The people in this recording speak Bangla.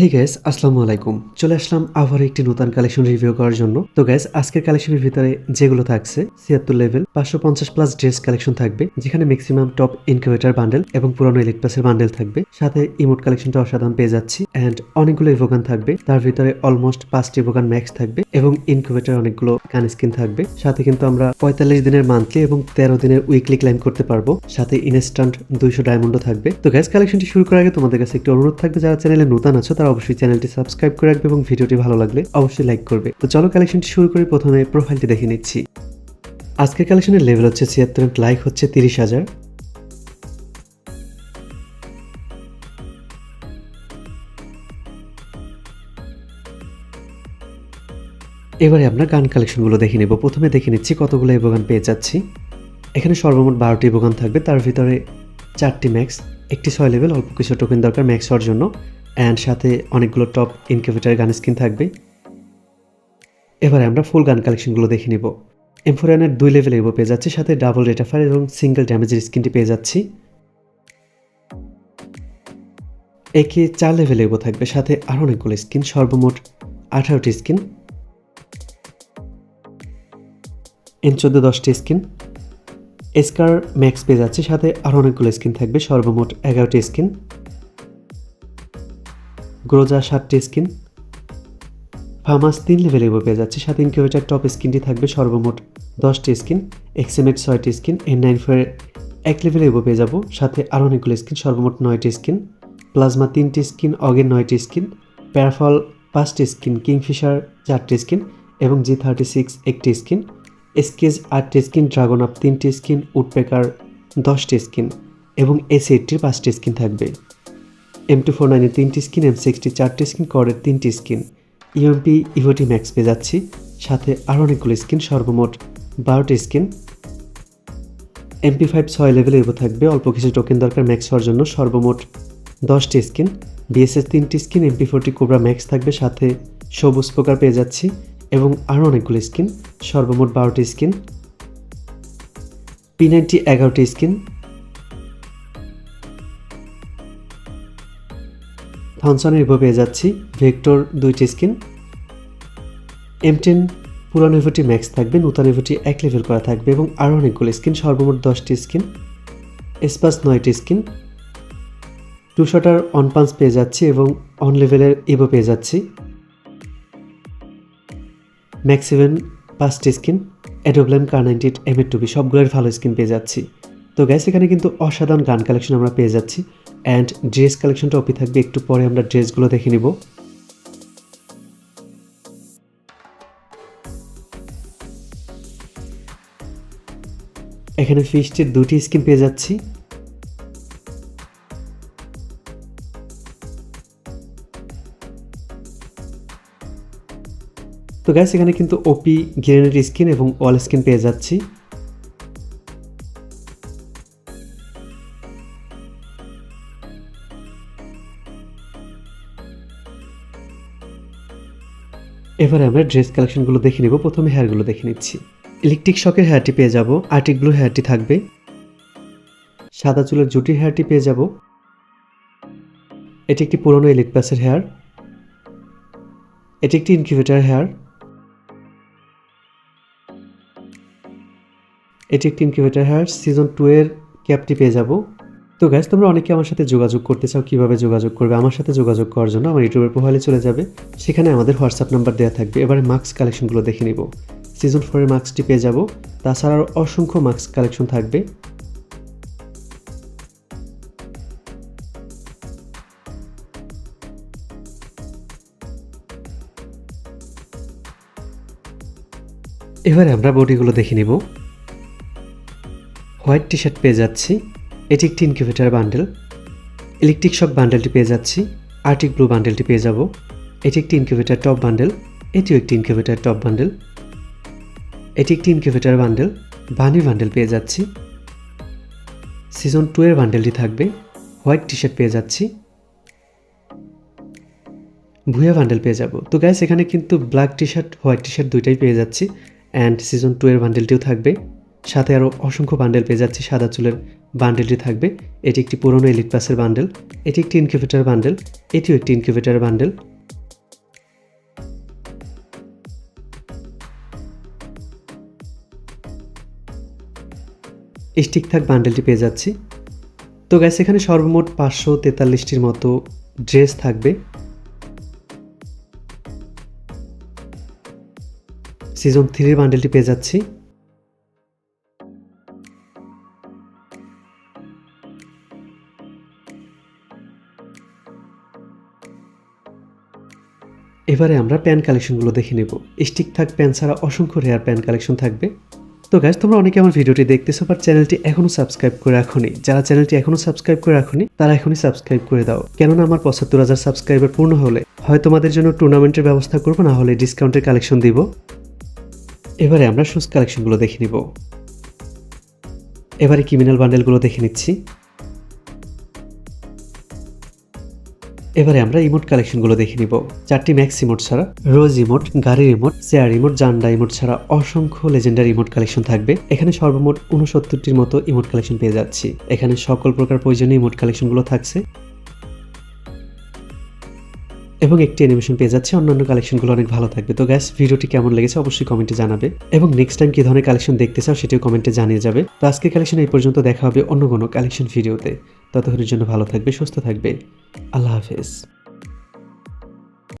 হে গ্যাস আসসালামু আলাইকুম। চলে আসলাম আবার একটি নতুন কালেকশন রিভিউ করার জন্য। তো গ্যাস আজকের কালেকশনের ভিতরে যেগুলো থাকছে, ছিয়াত্তর লেভেল পাঁচশো পঞ্চাশ প্লাস ড্রেস কালেকশন থাকবে, যেখানে ম্যাক্সিমাম টপ ইনকিউবেটার বান্ডেল এবং পুরানো ইলেক প্লাসের বান্ডেল থাকবে। সাথে ইমোট কালেকশনটা অসাধারণ পেয়ে যাচ্ছি অ্যান্ড অনেকগুলো ইভোগান থাকবে। তার ভিতরে অলমোস্ট পাঁচটি ইভোগান ম্যাক্স থাকবে এবং ইনকিউবেটার অনেকগুলো গান স্কিন থাকবে। সাথে কিন্তু আমরা পঁয়তাল্লিশ দিনের মান্থলি এবং তেরো দিনের উইকলি ক্লাইম করতে পারব। সাথে ইনস্ট্যান্ট দুইশো ডায়মন্ডও থাকবে। তো গ্যাস কালেকশনটি শুরু করার আগে তোমাদের কাছে একটি অনুরোধ থাকবে, যারা চ্যানেলে নতুন আছো তারা অবশ্যই চ্যানেলটি সাবস্ক্রাইব করে রাখবে এবং ভিডিওটি ভালো লাগলে অবশ্যই লাইক করবে। তো চলো কালেকশনটি শুরু করে, প্রথমে প্রোফাইলটি দেখে নিচ্ছি। আজকের কালেকশনের লেভেল হচ্ছে ছিয়াত্তর লাইক হচ্ছে তিরিশ হাজার। এবারে আমরা গান কালেকশনগুলো দেখে নেব। প্রথমে দেখে নিচ্ছি কতগুলো এবগান পেয়ে যাচ্ছি। এখানে সর্বমোট বারোটি এবগান থাকবে, তার ভিতরে চারটি ম্যাক্স একটি ছয় লেভেল অল্প কিছু টোকেন দরকার ম্যাক্স হওয়ার জন্য। অ্যান্ড সাথে অনেকগুলো টপ ইনকিউবেটার গান স্কিন থাকবে। এবারে আমরা ফুল গান কালেকশনগুলো দেখে নিব। এমফোরিয়ানের দুই লেভেল এগো পেয়ে যাচ্ছি, সাথে ডাবল রেটাফার এবং সিঙ্গেল ড্যামেজের স্কিনটি পেয়ে যাচ্ছি। একে চার লেভেল এগো থাকবে, সাথে আরও অনেকগুলো স্কিন সর্বমোট আঠারোটি স্কিন এন চোদ্দ দশটি স্কিন এসকার ম্যাক্স পেয়ে যাচ্ছে, সাথে আরও অনেকগুলো স্কিন থাকবে, সর্বমোট এগারোটি স্কিন গ্রোজা সাতটি স্কিন। ফার্মাস তিন লেভেলে পেয়ে যাচ্ছে। সাথে ইনকিউবেটার টপ স্কিনটি থাকবে সর্বমোট দশটি স্কিন। এক্সএমএক্স ছয়টি স্কিন। এন নাইন ফোর এক লেভেলে পেয়ে যাব। সাথে আরও অনেকগুলো স্কিন, সর্বমোট নয়টি স্কিন। প্লাজমা তিনটি স্কিন, অগের নয়টি স্কিন। প্যারাফল পাঁচটি স্কিন কিংফিশার চারটি স্কিন এবং জি থার্টি সিক্স একটি স্কিন। এসকেজ আটটি স্কিন ড্রাগন আপ তিনটি স্কিন উডপেকার দশটি স্কিন এবং এস এইটটির পাঁচটি স্কিন থাকবে। এম টু ফোর নাইনের তিনটি স্কিন এম সিক্সটি চারটি স্কিন করের তিনটি স্কিন ইউএমপি ইভোটি ম্যাক্স পেয়ে যাচ্ছি। সাথে আরও অনেকগুলো স্কিন সর্বমোট বারোটি স্কিন এমপি ফাইভ ছয় লেভেলে এগো থাকবে। অল্প কিছু টোকেন দরকার ম্যাক্স হওয়ার জন্য সর্বমোট দশটি স্কিন বিএসএস তিনটি skin MP forty cobra max থাকবে। সাথে সবুজ পোকার পেয়ে যাচ্ছি। এবং আরও অনেকগুলো স্কিন সর্বমোট বারোটি স্কিন পি নাইনটি এগারোটি স্কিন থনসনের ইভো পেয়ে যাচ্ছি। ভেক্টর দুইটি স্কিন এম টেন পুরানো ইভোটি ম্যাক্স থাকবে, নতুন ইভোটি এক লেভেল করা থাকবে এবং আরও অনেকগুলো স্কিন সর্বমোট দশটি স্কিন এসপাস নয়টি স্কিন টু শটার অন পাঞ্চ পেয়ে যাচ্ছি এবং অন লেভেলের ইভো পেয়ে যাচ্ছি। ম্যাক্স ইভেন পাঁচটি স্কিন অ্যাডোব্লেম কার নাইনটি এম এর টুবি সবগুলোর ভালো স্কিন পেয়ে যাচ্ছি। তো গ্যাস এখানে কিন্তু অসাধারণ গান কালেকশন আমরা পেয়ে যাচ্ছি। অ্যান্ড ড্রেস কালেকশনটা অপি থাকবে, একটু পরে আমরা ড্রেসগুলো দেখে নিব। এখানে ফিস্টের দুটি স্কিন পেয়ে যাচ্ছি। তো গ্যাস এখানে কিন্তু ওপি গ্রেনেড স্কিন এবং অল স্কিন পেয়ে যাচ্ছি। এবারে আমরা ড্রেস কালেকশনগুলো দেখে নেব। প্রথমে হেয়ারগুলো দেখে নিচ্ছি। ইলেকট্রিক শকের হেয়ারটি পেয়ে যাব। আর্টিক ব্লু হেয়ারটি থাকবে। সাদা চুলের জুটির হেয়ারটি পেয়ে যাব। এটি একটি পুরনো ইলেকট্রাসের হেয়ার এটি একটি ইনকিউবেটার হেয়ার এটি একটি ইনকিউবেটার হেয়ার সিজন টু এর ক্যাপটি পেয়ে যাব। তো গ্যাস তোমরা অনেকে আমার সাথে যোগাযোগ করতে চাও, কীভাবে যোগাযোগ করবে? আমার সাথে যোগাযোগ করার জন্য আমার ইউটিউবের প্রোফাইলে চলে যাবে। সেখানে আমাদের হোয়াটসঅ্যাপ নাম্বার দেওয়া থাকবে। এবারে মাস্ক কালেকশনগুলো দেখে নিব। সিজন ফোরের মাস্কটি পেয়ে যাব। তাছাড়া আরও অসংখ্য মাস্ক কালেকশন থাকবে। এবারে আমরা বডিগুলো দেখে নিব। হোয়াইট টি শার্ট পেয়ে যাচ্ছি। এটি একটি ইনকিউবেটার বান্ডেল ইলেকট্রিক শক বান্ডেলটি পেয়ে যাচ্ছি আর্টিক ব্লু বান্ডেলটি পেয়ে যাব এটি একটি ইনকিউবেটার টপ বান্ডেল এটিও একটি ইনকিউবেটার টপ বান্ডেল এটি একটি ইনকিউবেটার বান্ডেল বানি বান্ডেল পেয়ে যাচ্ছি সিজন টু এর বান্ডেলটি থাকবে হোয়াইট টি শার্ট পেয়ে যাচ্ছি, ভুয়া বান্ডেল পেয়ে যাব। তো গ্যাস এখানে কিন্তু black T shirt white T shirt দুইটাই পেয়ে যাচ্ছি অ্যান্ড সিজন টু এর বান্ডেলটিও থাকবে। সাথে আরও অসংখ্য বান্ডেল পেয়ে যাচ্ছি সাদা চুলের বান্ডেলটি থাকবে। এটি একটি পুরনো এলিট পাসের বান্ডেল। এটি একটি ইনকিউবেটার বান্ডেল। এটিও একটি ইনকিউবেটার বান্ডেল। স্টিক থাক বান্ডেলটি পেয়ে যাচ্ছি। তো গ্যাস এখানে সর্বমোট পাঁচশো তেতাল্লিশটির মতো ড্রেস থাকবে। সিজন থ্রির বান্ডেলটি পেয়ে যাচ্ছি। এবারে আমরা প্যান কালেকশনগুলো দেখে নেব। স্টিক থাক, প্যান ছাড়া অসংখ্য রেয়ার প্যান কালেকশন থাকবে। তো গাইজ তোমরা অনেকে আমার ভিডিওটি দেখতেছো বাট চ্যানেলটি এখনও সাবস্ক্রাইব করে রাখোনি। যারা চ্যানেলটি এখনও সাবস্ক্রাইব করে রাখোনি, তারা এখনই সাবস্ক্রাইব করে দাও। কেননা আমার পঁচাত্তর হাজার সাবস্ক্রাইবার পূর্ণ হলে হয় তোমাদের জন্য টুর্নামেন্টের ব্যবস্থা করব, না হলে ডিসকাউন্টের কালেকশন দিব। এবারে আমরা শুজ কালেকশনগুলো দেখে নিব। এবারে ক্রিমিনাল বান্ডেলগুলো দেখে নিচ্ছি। এবারে আমরা ইমোট কালেকশনগুলো দেখে নিব। চারটি ম্যাক্স ইমোট ছাড়া রোজ ইমোট গাড়ির ইমোট চেয়ার ইমোট জান্ডা ইমোট ছাড়া অসংখ্য লেজেন্ডার ইমোট কালেকশন থাকবে। এখানে সর্বমোট উনসত্তরটির মতো ইমোট কালেকশন পেয়ে যাচ্ছি। এখানে সকল প্রকার প্রয়োজনীয় ইমোট কালেকশনগুলো থাকছে। এবং একটি অ্যানিমেশন পেয়ে যাচ্ছে। অন্যান্য কালেকশনগুলো অনেক ভালো থাকবে। তো গ্যাস ভিডিওটি কেমন লেগেছে অবশ্যই কমেন্টে জানাবে। এবং নেক্সট টাইম কি ধরনের কালেকশন দেখতে চাও সেটিও কমেন্টে জানিয়ে যাবে। তো আজকের কালেকশন এই পর্যন্ত, দেখা হবে অন্য কোনো কালেকশন ভিডিওতে ততক্ষণের জন্য ভালো থাকবে, সুস্থ থাকবে। আল্লাহ হাফেজ।